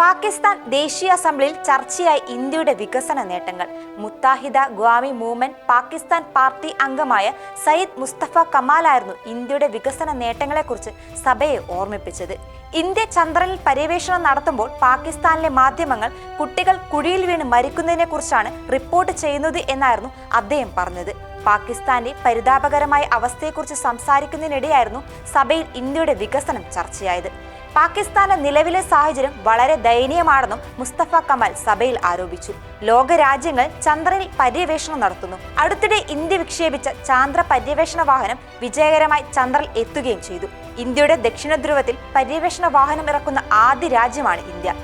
പാകിസ്ഥാൻ ദേശീയ അസംബ്ലിയിൽ ചർച്ചയായി ഇന്ത്യയുടെ വികസന നേട്ടങ്ങൾ. മുത്താഹിദ ഗ്വാമി മൂവ്മെന്റ് പാകിസ്ഥാൻ പാർട്ടി അംഗമായ സയ്യിദ് മുസ്തഫ കമാലായിരുന്നു ഇന്ത്യയുടെ വികസന നേട്ടങ്ങളെക്കുറിച്ച് സഭയെ ഓർമ്മിപ്പിച്ചത്. ഇന്ത്യ ചന്ദ്രനിൽ പര്യവേഷണം നടത്തുമ്പോൾ പാകിസ്ഥാനിലെ മാധ്യമങ്ങൾ കുട്ടികൾ കുഴിയിൽ വീണ് മരിക്കുന്നതിനെക്കുറിച്ചാണ് റിപ്പോർട്ട് ചെയ്യുന്നത് എന്നായിരുന്നു അദ്ദേഹം പറഞ്ഞത്. പാകിസ്ഥാന്റെ പരിതാപകരമായ അവസ്ഥയെക്കുറിച്ച് സംസാരിക്കുന്നതിനിടെയായിരുന്നു സഭയിൽ ഇന്ത്യയുടെ വികസനം ചർച്ചയായത്. പാകിസ്ഥാന്റെ നിലവിലെ സാഹചര്യം വളരെ ദയനീയമാണെന്നും മുസ്തഫ കമാൽ സഭയിൽ ആരോപിച്ചു. ലോകരാജ്യങ്ങൾ ചന്ദ്രനിൽ പര്യവേഷണം നടത്തുന്നു. അടുത്തിടെ ഇന്ത്യ വിക്ഷേപിച്ച ചാന്ദ്ര പര്യവേഷണ വാഹനം വിജയകരമായി ചന്ദ്രൽ എത്തുകയും ചെയ്തു. ഇന്ത്യയുടെ ദക്ഷിണ ധ്രുവത്തിൽ പര്യവേഷണ വാഹനം ഇറക്കുന്ന ആദ്യ രാജ്യമാണ് ഇന്ത്യ.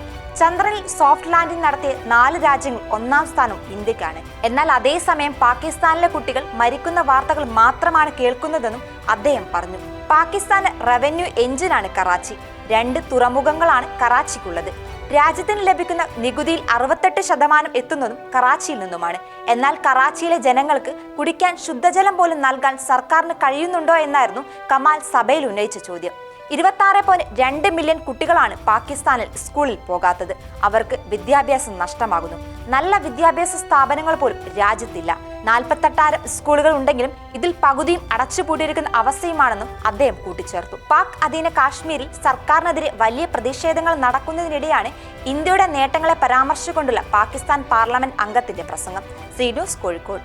ചന്ദ്രനിൽ സോഫ്റ്റ് ലാൻഡിംഗ് നടത്തിയ നാല് രാജ്യങ്ങൾ ഒന്നാം സ്ഥാനം ഇന്ത്യക്കാണ്. എന്നാൽ അതേസമയം പാകിസ്ഥാനിലെ കുട്ടികൾ മരിക്കുന്ന വാർത്തകൾ മാത്രമാണ് കേൾക്കുന്നതെന്നും അദ്ദേഹം പറഞ്ഞു. പാകിസ്ഥാന് റവന്യൂ എഞ്ചിനാണ് കറാച്ചി. രണ്ട് തുറമുഖങ്ങളാണ് കറാച്ചിക്കുള്ളത്. രാജ്യത്തിന് ലഭിക്കുന്ന നികുതിയിൽ അറുപത്തെട്ട് ശതമാനം എത്തുന്നതും കറാച്ചിയിൽ നിന്നുമാണ്. എന്നാൽ കറാച്ചിയിലെ ജനങ്ങൾക്ക് കുടിക്കാൻ ശുദ്ധജലം പോലും നൽകാൻ സർക്കാരിന് കഴിയുന്നുണ്ടോ എന്നായിരുന്നു കമാൽ സഭയിൽ ഉന്നയിച്ച ചോദ്യം. ഇരുപത്തി പോയിന്റ് രണ്ട് മില്യൺ കുട്ടികളാണ് പാകിസ്ഥാനിൽ സ്കൂളിൽ പോകാത്തത്. അവർക്ക് വിദ്യാഭ്യാസം നഷ്ടമാകുന്നു. നല്ല വിദ്യാഭ്യാസ സ്ഥാപനങ്ങൾ പോലും രാജ്യത്തില്ല. നാൽപ്പത്തെട്ടായിരം സ്കൂളുകൾ ഉണ്ടെങ്കിലും ഇതിൽ പകുതിയും അടച്ചുപൂട്ടിയിരിക്കുന്ന അവസ്ഥയുമാണെന്നും അദ്ദേഹം കൂട്ടിച്ചേർത്തു. പാക് അധീന കാശ്മീരിൽ സർക്കാരിനെതിരെ വലിയ പ്രതിഷേധങ്ങൾ നടക്കുന്നതിനിടെയാണ് ഇന്ത്യയുടെ നേട്ടങ്ങളെ പരാമർശിച്ചുകൊണ്ടുള്ള പാകിസ്ഥാൻ പാർലമെന്റ് അംഗത്തിന്റെ പ്രസംഗം. C news Kozhikode.